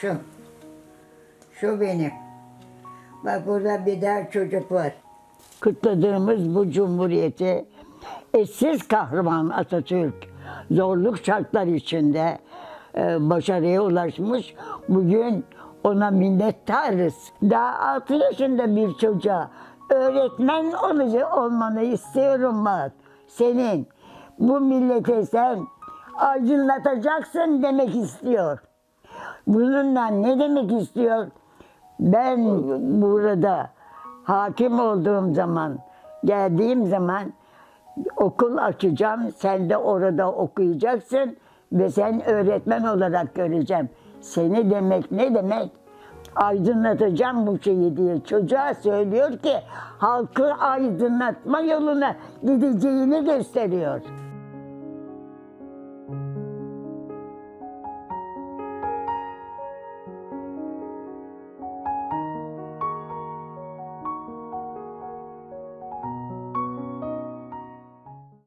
Şu. Şu benim. Bak burada bir daha çocuk var. Kutladığımız bu cumhuriyeti eşsiz kahraman Atatürk zorluk şartlar içinde e, başarıya ulaşmış. Bugün ona minnettarız. Daha 6 yaşında bir çocuğa öğretmen olacak olmanı istiyorum bak. Senin bu millete sen aydınlatacaksın demek istiyor. Bununla ne demek istiyor? Ben burada hakim olduğum zaman, geldiğim zaman okul açacağım. Sen de orada okuyacaksın ve sen öğretmen olarak göreceğim. Seni demek ne demek? Aydınlatacağım bu şeyi diye çocuğa söylüyor ki halkı aydınlatma yoluna gideceğini gösteriyor.